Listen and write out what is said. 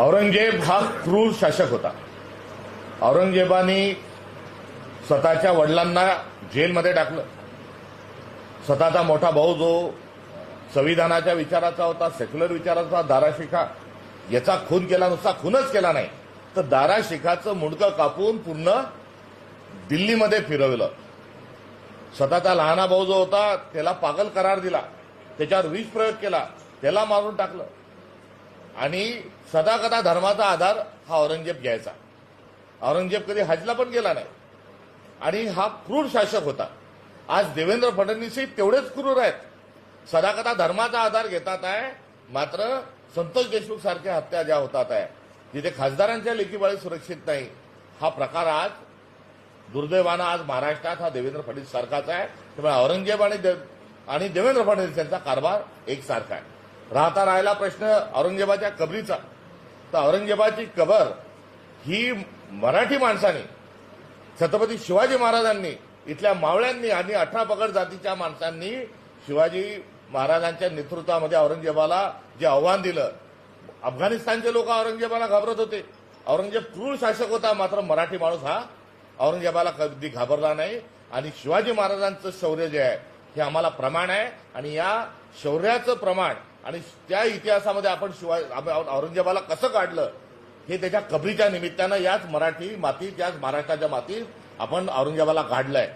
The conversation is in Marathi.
औरंगजेब हा क्रूर शासक होता. औरंगजेबाने स्वतःच्या वडिलांना जेलमध्ये टाकलं. स्वतःचा मोठा भाऊ जो संविधानाच्या विचाराचा होता सेक्युलर विचाराचा दाराशिखा याचा खून केला नुसता खूनच केला नाही. तर दाराशिखाचं मुंडकं कापून पूर्ण दिल्लीमध्ये फिरवलं. स्वतःचा लहाना भाऊ जो होता त्याला पागल करार दिला. त्याच्यावर विष प्रयोग केला. त्याला मारून टाकलं. आणि सदाकदा धर्माचा आधार हा औरंगजेब घ्यायचा. औरंगजेब कधी हजला पण गेला नाही. आणि हा क्रूर शासक होता. आज देवेंद्र फडणवीसही तेवढेच क्रूर आहेत. सदाकदा धर्माचा आधार घेतात आहे. मात्र संतोष देशमुख सारख्या हत्या ज्या होतात आहे जिथे खासदारांच्या लेखीबाळी सुरक्षित नाही. हा प्रकार आज दुर्दैवानं आज महाराष्ट्रात हा देवेंद्र फडणवीस सारखाच आहे. त्यामुळे औरंगजेब आणि आणि देवेंद्र फडणवीस यांचा कारभार एकसारखा आहे. राहता राहिला प्रश्न औरंगजेबाच्या कबरीचा. तर औरंगजेबाची कबर ही मराठी माणसाने छत्रपती शिवाजी महाराजांनी इथल्या मावळ्यांनी आणि अठरा पगड जातीच्या माणसांनी शिवाजी महाराजांच्या नेतृत्वामध्ये औरंगजेबाला जे आव्हान दिलं अफगाणिस्तानचे लोक औरंगजेबाला घाबरत होते. औरंगजेब क्रूर शासक होता मात्र मराठी माणूस हा औरंगजेबाला कधी घाबरला नाही. आणि शिवाजी महाराजांचं शौर्य जे आहे हे आम्हाला प्रमाण आहे. आणि या शौर्याचं प्रमाण आणि त्या इतिहासामध्ये आपण शिवाय आपण औरंगजेबाला कसं काढलं? हे त्याच्या कबरीच्या निमित्तानं याच मराठी मातीत याच महाराष्ट्राच्या मातीत आपण औरंगजेबाला काढलंय.